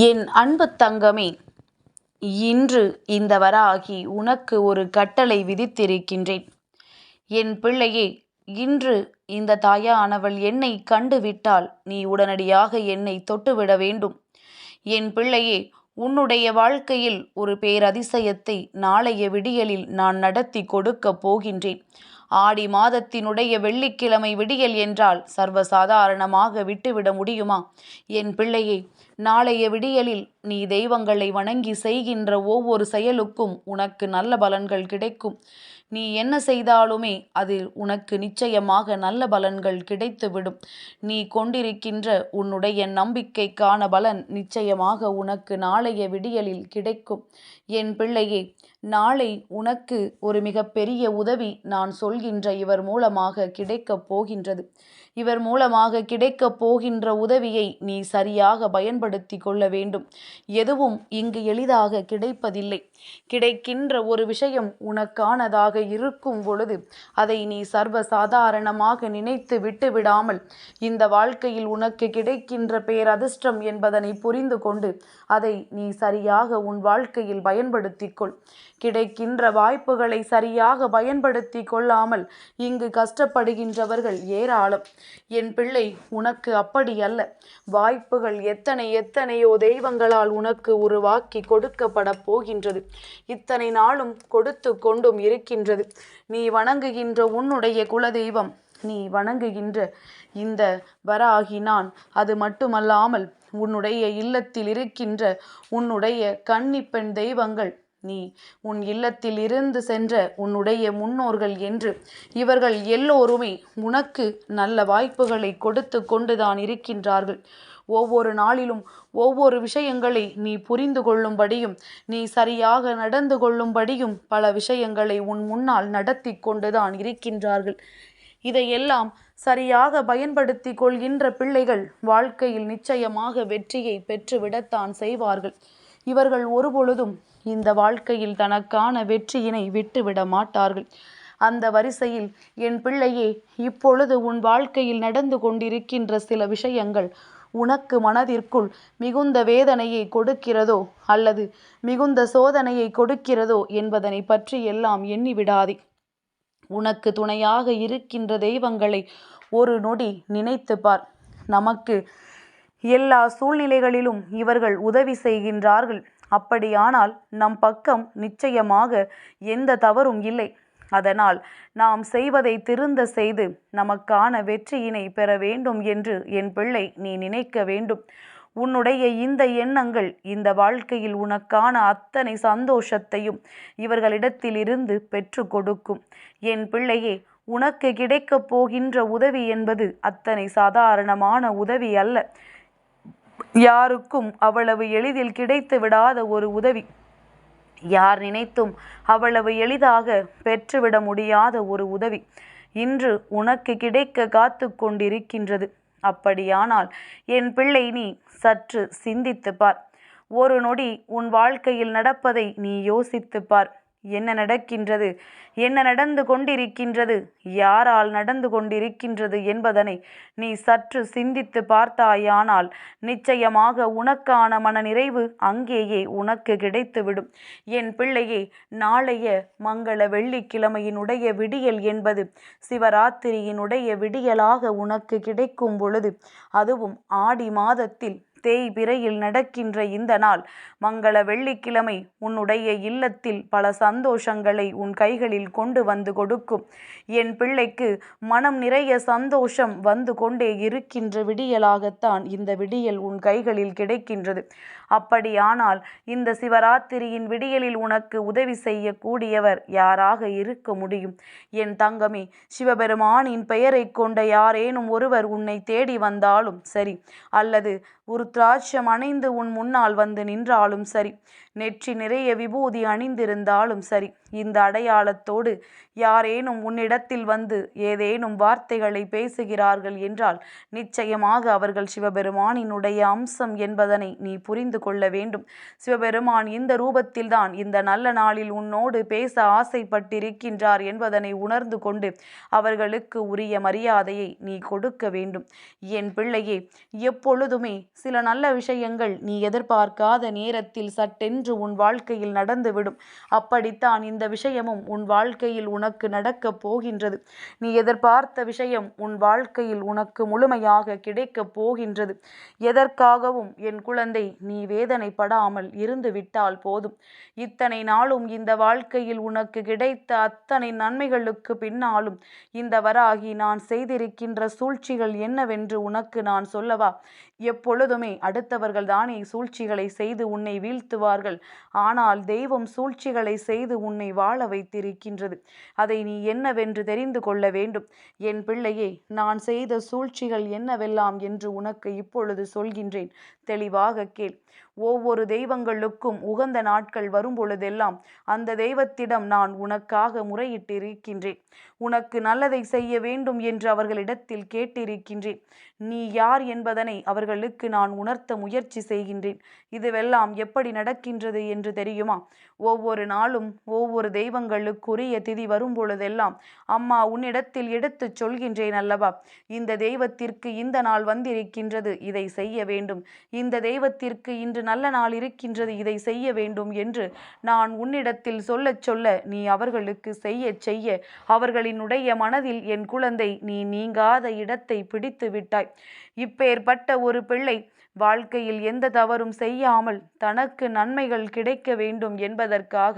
என் அன்பு தங்கமே இன்று இந்த வராகி உனக்கு ஒரு கட்டளை விதித்திருக்கின்றேன். என் பிள்ளையே இன்று இந்த தாயானவள் என்னை கண்டுவிட்டால் நீ உடனடியாக என்னை தொட்டுவிட வேண்டும். என் பிள்ளையே உன்னுடைய வாழ்க்கையில் ஒரு பேரதிசயத்தை நாளைய விடியலில் நான் நடத்தி கொடுக்கப் போகின்றேன். ஆடி மாதத்தினுடைய வெள்ளிக்கிழமை விடியல் என்றால் சர்வசாதாரணமாக விட்டுவிட முடியுமா? என் பிள்ளையே நாளைய விடியலில் நீ தெய்வங்களை வணங்கி செய்கின்ற ஒவ்வொரு செயலுக்கும் உனக்கு நல்ல பலன்கள் கிடைக்கும். நீ என்ன செய்தாலுமே அதில் உனக்கு நிச்சயமாக நல்ல பலன்கள் கிடைத்துவிடும். நீ கொண்டிருக்கின்ற உன்னுடைய நம்பிக்கைக்கான பலன் நிச்சயமாக உனக்கு நாளைய விடியலில் கிடைக்கும். என் பிள்ளையே நாளை உனக்கு ஒரு மிகப்பெரிய உதவி நான் சொல்கின்ற இவர் மூலமாக கிடைக்கப் போகின்றது. இவர் மூலமாக கிடைக்கப் போகின்ற உதவியை நீ சரியாக பயன்படுத்தி கொள்ள வேண்டும். எதுவும் இங்கு எளிதாக கிடைப்பதில்லை. கிடைக்கின்ற ஒரு விஷயம் உனக்கானதாக இருக்கும் பொழுது அதை நீ சர்வ சாதாரணமாக நினைத்து விட்டு விடாமல் இந்த வாழ்க்கையில் உனக்கு கிடைக்கின்ற பேரதிர்ஷ்டம் என்பதனை புரிந்து கொண்டு அதை நீ சரியாக உன் வாழ்க்கையில் பயன்படுத்தி கொள். கிடைக்கின்ற வாய்ப்புகளை சரியாக பயன்படுத்தி கொள்ளாமல் இங்கு கஷ்டப்படுகின்றவர்கள் ஏராளம். என் பிள்ளை உனக்கு அப்படி அல்ல. வாய்ப்புகள் எத்தனை எத்தனையோ தெய்வங்களால் உனக்கு உருவாக்கி கொடுக்கப்பட போகின்றது. இத்தனை நாளும் கொடுத்து கொண்டும் இருக்கின்றது. நீ வணங்குகின்ற உன்னுடைய குலதெய்வம் நீ வணங்குகின்ற இந்த வராகி நான். அது மட்டுமல்லாமல் உன்னுடைய இல்லத்தில் இருக்கின்ற உன்னுடைய கன்னிப்பெண் தெய்வங்கள் நீ உன் இல்லத்தில் இருந்து சென்ற உன்னுடைய முன்னோர்கள் என்று. இவர்கள் எல்லோருமே உனக்கு நல்ல வாய்ப்புகளை கொடுத்து கொண்டுதான் இருக்கின்றார்கள். ஒவ்வொரு நாளிலும் ஒவ்வொரு விஷயங்களை நீ புரிந்து கொள்ளும்படியும் நீ சரியாக நடந்து கொள்ளும்படியும் பல விஷயங்களை உன் முன்னால் நடத்தி கொண்டுதான் இருக்கின்றார்கள். இதையெல்லாம் சரியாக பயன்படுத்தி கொள்கின்ற பிள்ளைகள் வாழ்க்கையில் நிச்சயமாக வெற்றியை பெற்றுவிடத்தான் செய்வார்கள். இவர்கள் ஒருபொழுதும் இந்த வாழ்க்கையில் தனக்கான வெற்றியினை விட்டுவிட மாட்டார்கள். அந்த வரிசையில் என் பிள்ளையே இப்பொழுது உன் வாழ்க்கையில் நடந்து கொண்டிருக்கின்ற சில விஷயங்கள் உனக்கு மனதிற்குள் மிகுந்த வேதனையை கொடுக்கிறதோ அல்லது மிகுந்த சோதனையை கொடுக்கிறதோ என்பதனை பற்றி எல்லாம் எண்ணிவிடாதே. உனக்கு துணையாக இருக்கின்ற தெய்வங்களை ஒரு நொடி நினைத்து பார். நமக்கு எல்லா சூழ்நிலைகளிலும் இவர்கள் உதவி செய்கின்றார்கள். அப்படியானால் நம் பக்கம் நிச்சயமாக எந்த தவறும் இல்லை. அதனால் நாம் செய்வதை திருந்த செய்து நமக்கான வெற்றியினை பெற வேண்டும் என்று என் பிள்ளை நீ நினைக்க வேண்டும். உன்னுடைய இந்த எண்ணங்கள் இந்த வாழ்க்கையில் உனக்கான அத்தனை சந்தோஷத்தையும் இவர்களிடத்திலிருந்து பெற்று கொடுக்கும். என் பிள்ளையே உனக்கு கிடைக்கப் போகின்ற உதவி என்பது அத்தனை சாதாரணமான உதவி அல்ல. யாருக்கும் அவ்வளவு எளிதில் கிடைத்து விடாத ஒரு உதவி. யார் நினைத்தும் அவ்வளவு எளிதாக பெற்றுவிட முடியாத ஒரு உதவி. இன்று உனக்கு கிடைக்க காத்து கொண்டிருக்கின்றது. அப்படியானால் என் பிள்ளை நீ சற்று சிந்தித்து பார். ஒரு நொடி உன் வாழ்க்கையில் நடப்பதை நீ யோசித்து பார். என்ன நடக்கின்றது? என்ன நடந்து கொண்டிருக்கின்றது? யாரால் நடந்து கொண்டிருக்கின்றது என்பதனை நீ சற்று சிந்தித்து பார்த்தாயானால் நிச்சயமாக உனக்கான மன நிறைவு அங்கேயே உனக்கு கிடைத்துவிடும். என் பிள்ளையே நாளைய மங்கள வெள்ளிக்கிழமையினுடைய விடியல் என்பது சிவராத்திரியினுடைய விடியலாக உனக்கு கிடைக்கும் பொழுது அதுவும் ஆடி மாதத்தில் தேய்பிரையில் நடக்கின்ற இந்த நாள். மங்கள வெள்ளிக்கிழமை உன்னுடைய இல்லத்தில் பல சந்தோஷங்களை உன் கைகளில் கொண்டு வந்து கொடுக்கும். என் பிள்ளைக்கு மனம் நிறைய சந்தோஷம் வந்து கொண்டே இருக்கின்ற விடியலாகத்தான் இந்த விடியல் உன் கைகளில் கிடைக்கின்றது. அப்படியானால் இந்த சிவராத்திரியின் விடியலில் உனக்கு உதவி செய்யக்கூடியவர் யாராக இருக்க முடியும்? என் தங்கமே சிவபெருமானின் பெயரை கொண்ட யாரேனும் ஒருவர் உன்னை தேடி வந்தாலும் சரி அல்லது ஒரு ருத்ராட்சம் அணைந்து உன் முன்னால் வந்து நின்றாலும் சரி. நெற்றி நிறைய விபூதி அணிந்திருந்தாலும் சரி இந்த அடையாளத்தோடு யாரேனும் உன்னிடத்தில் வந்து ஏதேனும் வார்த்தைகளை பேசுகிறார்கள் என்றால் நிச்சயமாக அவர்கள் சிவபெருமானினுடைய அம்சம் என்பதனை நீ புரிந்து கொள்ள வேண்டும். சிவபெருமான் இந்த ரூபத்தில்தான் இந்த நல்ல நாளில் உன்னோடு பேச ஆசைப்பட்டிருக்கின்றார் என்பதனை உணர்ந்து கொண்டு அவர்களுக்கு உரிய மரியாதையை நீ கொடுக்க வேண்டும். என் பிள்ளையே எப்பொழுதுமே சில நல்ல விஷயங்கள் நீ எதிர்பார்க்காத நேரத்தில் சட்டென்று என்று உன் வாழ்க்கையில் நடந்துவிடும். அப்படித்தான் இந்த விஷயமும் உன் வாழ்க்கையில் உனக்கு நடக்கப் போகின்றது. நீ எதிர்பார்த்த விஷயம் உன் வாழ்க்கையில் உனக்கு முழுமையாக கிடைக்கப் போகின்றது. எதற்காகவும் என் குழந்தை நீ வேதனைப்படாமல் இருந்து விட்டால் போதும். இத்தனை நாளும் இந்த வாழ்க்கையில் உனக்கு கிடைத்த அத்தனை நன்மைகளுக்கு பின்னாலும் இந்த வராகி நான் செய்திருக்கின்ற சூழ்ச்சிகள் என்னவென்று உனக்கு நான் சொல்லவா? எப்பொழுதுமே அடுத்தவர்கள் தானே சூழ்ச்சிகளை செய்து உன்னை வீழ்த்துவார்கள். ஆனால் தெய்வம் சூழ்ச்சிகளை செய்து உன்னை வாழ வைத்திருக்கின்றது. அதை நீ என்னவென்று தெரிந்து கொள்ள வேண்டும். என் பிள்ளையே நான் செய்த சூழ்ச்சிகள் என்னவெல்லாம் என்று உனக்கு இப்பொழுது சொல்கின்றேன். தெளிவாக கேள். ஒவ்வொரு தெய்வங்களுக்கும் உகந்த நாட்கள் வரும்பொழுதெல்லாம் அந்த தெய்வத்திடம் நான் உனக்காக முறையிட்டிருக்கின்றேன். உனக்கு நல்லதை செய்ய வேண்டும் என்று அவர்களிடத்தில் கேட்டிருக்கின்றேன். நீ யார் என்பதனை அவர்களுக்கு நான் உணர்த்த முயற்சி செய்கின்றேன். இதுவெல்லாம் எப்படி வருகின்றது என்று தெரியுமா? ஒவ்வொரு நாளும் ஒவ்வொரு தெய்வங்களுக்குரிய திதி வரும் பொழுதெல்லாம் அம்மா உன்னிடத்தில் எடுத்துச் சொல்கின்றேன் அல்லவா? இந்த தெய்வத்திற்கு இந்த நாள் வந்திருக்கின்றது இதை செய்ய வேண்டும். இந்த தெய்வத்திற்கு இன்று நல்ல நாள் இருக்கின்றது இதை செய்ய வேண்டும் என்று நான் உன்னிடத்தில் சொல்லச் சொல்ல நீ அவர்களுக்கு செய்ய செய்ய அவர்களினுடைய மனதில் என் குழந்தை நீ நீங்காத இடத்தை பிடித்து விட்டாய். இப்பேற்பட்ட ஒரு பிள்ளை வாழ்க்கையில் எந்த தவறும் செய்யாமல் தனக்கு நன்மைகள் கிடைக்க வேண்டும் என்பதற்காக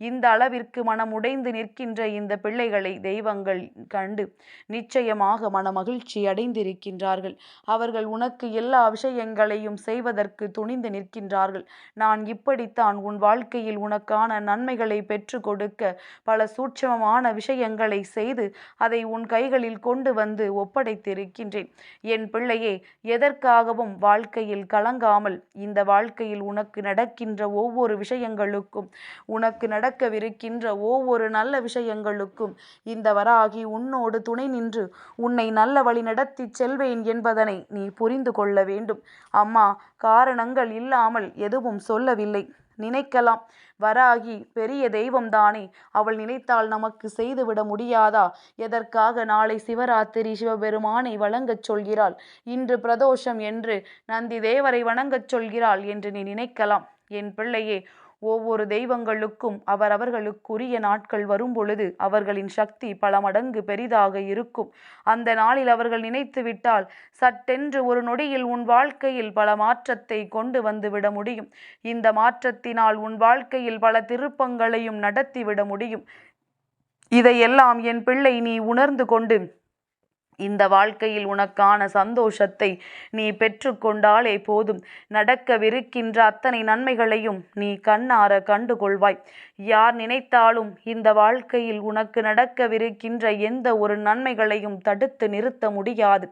இந்த அளவிற்கு மனம் உடைந்து நிற்கின்ற இந்த பிள்ளைகளை தெய்வங்கள் கண்டு நிச்சயமாக மன மகிழ்ச்சி அடைந்திருக்கின்றார்கள். அவர்கள் உனக்கு எல்லா விஷயங்களையும் செய்வதற்கு துணிந்து நிற்கின்றார்கள். நான் இப்படித்தான் உன் வாழ்க்கையில் உனக்கான நன்மைகளை பெற்று கொடுக்க பல சூட்சமமான விஷயங்களை செய்து அதை உன் கைகளில் கொண்டு வந்து ஒப்படைத்திருக்கின்றேன். என் பிள்ளையே எதற்காகவும் வாழ்க்கை வாழ்க்கையில் கலங்காமல் இந்த வாழ்க்கையில் உனக்கு நடக்கின்ற ஒவ்வொரு விஷயங்களுக்கும் உனக்கு நடக்கவிருக்கின்ற ஒவ்வொரு நல்ல விஷயங்களுக்கும் இந்த வராகி உன்னோடு துணை நின்று உன்னை நல்ல வழி நடத்தி செல்வேன் என்பதனை நீ புரிந்து கொள்ள வேண்டும். அம்மா காரணங்கள் இல்லாமல் எதுவும் சொல்லவில்லை. நினைக்கலாம். வராகி பெரிய தெய்வம்தானே அவள் நினைத்தால் நமக்கு செய்துவிட முடியாதா? எதற்காக நாளை சிவராத்திரி சிவபெருமானை வழங்கச் சொல்கிறாள்? இன்று பிரதோஷம் என்று நந்தி தேவரை வணங்கச் சொல்கிறாள் என்று நீ நினைக்கலாம். என் பிள்ளையே ஒவ்வொரு தெய்வங்களுக்கும் அவரவர்களுக்குரிய நாட்கள் வரும்பொழுது அவர்களின் சக்தி பல மடங்கு பெரிதாக இருக்கும். அந்த நாளில் அவர்கள் நினைத்து விட்டால் சட்டென்று ஒரு நொடியில் உன் வாழ்க்கையில் பல மாற்றத்தை கொண்டு வந்து விட முடியும். இந்த மாற்றத்தினால் உன் வாழ்க்கையில் பல திருப்பங்களையும் நடத்திவிட முடியும். இதையெல்லாம் என் பிள்ளை நீ உணர்ந்து கொண்டு இந்த வாழ்க்கையில் உனக்கான சந்தோஷத்தை நீ பெற்றுக்கொண்டாலே போதும். நடக்கவிருக்கின்ற அத்தனை நன்மைகளையும் நீ கண்ணார கண்டு கொள்வாய் யார் நினைத்தாலும் இந்த வாழ்க்கையில் உனக்கு நடக்கவிருக்கின்ற எந்த ஒரு நன்மைகளையும் தடுத்து நிறுத்த முடியாது.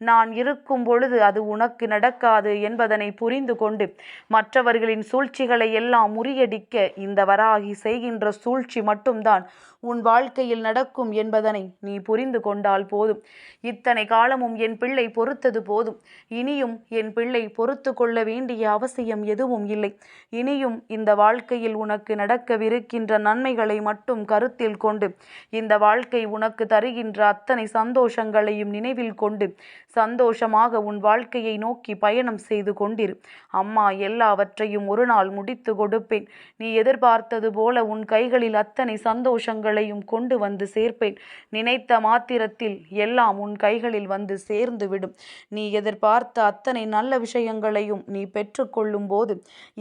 நான் இருக்கும் பொழுது அது உனக்கு நடக்காது என்பதனை புரிந்து கொண்டு மற்றவர்களின் சூழ்ச்சிகளை எல்லாம் முறியடிக்க இந்த வராகி செய்கின்ற சூழ்ச்சி மட்டும்தான் உன் வாழ்க்கையில் நடக்கும் என்பதனை நீ புரிந்து கொண்டால் போதும். இத்தனை காலமும் என் பிள்ளை பொறுத்தது போதும். இனியும் என் பிள்ளை பொறுத்து கொள்ள வேண்டிய அவசியம் எதுவும் இல்லை. இனியும் இந்த வாழ்க்கையில் உனக்கு நடக்கவிருக்கின்ற நன்மைகளை மட்டும் கருத்தில் கொண்டு இந்த வாழ்க்கை உனக்கு தருகின்ற அத்தனை சந்தோஷங்களையும் நினைவில் கொண்டு சந்தோஷமாக உன் வாழ்க்கையை நோக்கி பயணம் செய்து கொண்டிரு. அம்மா எல்லாவற்றையும் ஒரு நாள் முடித்து கொடுப்பேன். நீ எதிர்பார்த்தது போல உன் கைகளில் அத்தனை சந்தோஷங்களையும் கொண்டு வந்து சேர்ப்பேன். நினைத்த மாத்திரத்தில் எல்லாம் உன் கைகளில் வந்து சேர்ந்துவிடும் நீ எதிர்பார்த்த அத்தனை நல்ல விஷயங்களையும் நீ பெற்றுக்கொள்ளும் போது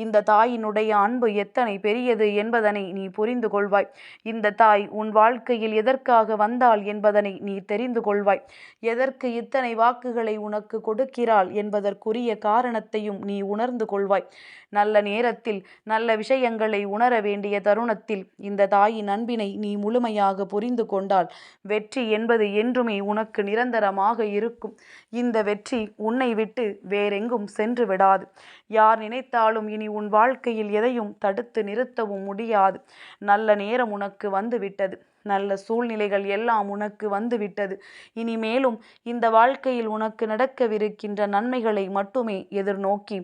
இந்த தாயினுடைய அன்பு எத்தனை பெரியது என்பதனை நீ புரிந்து கொள்வாய். இந்த தாய் உன் வாழ்க்கையில் எதற்காக வந்தாள் என்பதனை நீ தெரிந்து கொள்வாய். எதற்கு இத்தனை வாக்குகளை உனக்கு கொடுக்கிறாள் என்பதற்குரிய காரணத்தையும் நீ உணர்ந்து கொள்வாய். நல்ல நேரத்தில் நல்ல விஷயங்களை உணர வேண்டிய தருணத்தில் இந்த தாயின் அன்பினை நீ முழுமையாக புரிந்து கொண்டால் வெற்றி என்பது என்றுமே உனக்கு நிரந்தரமாக இருக்கும். இந்த வெற்றி உன்னை விட்டு வேறெங்கும் சென்று விடாது. யார் நினைத்தாலும் இனி உன் வாழ்க்கையில் எதையும் தடுத்து நிறுத்தவும் முடியாது. நல்ல நேரம் உனக்கு வந்துவிட்டது. நல்ல சூழ்நிலைகள் எல்லாம் உனக்கு வந்துவிட்டது. இனிமேலும் இந்த வாழ்க்கையில் உனக்கு நடக்கவிருக்கின்ற நன்மைகளை மட்டுமே எதிர்நோக்கி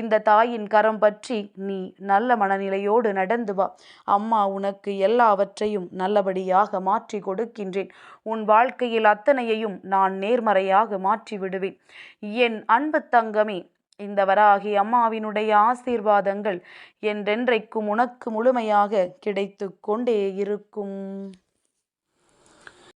இந்த தாயின் கரம் பற்றி நீ நல்ல மனநிலையோடு நடந்து வா. அம்மா உனக்கு எல்லாவற்றையும் நல்லபடியாக மாற்றி கொடுக்கின்றேன். உன் வாழ்க்கையில் அத்தனையையும் நான் நேர்மறையாக மாற்றி விடுவேன் என் அன்பு தங்கமே இந்த வராகி அம்மாவினுடைய ஆசீர்வாதங்கள் என்றென்றைக்கும் உனக்கு முழுமையாக கிடைத்து கொண்டே இருக்கும்.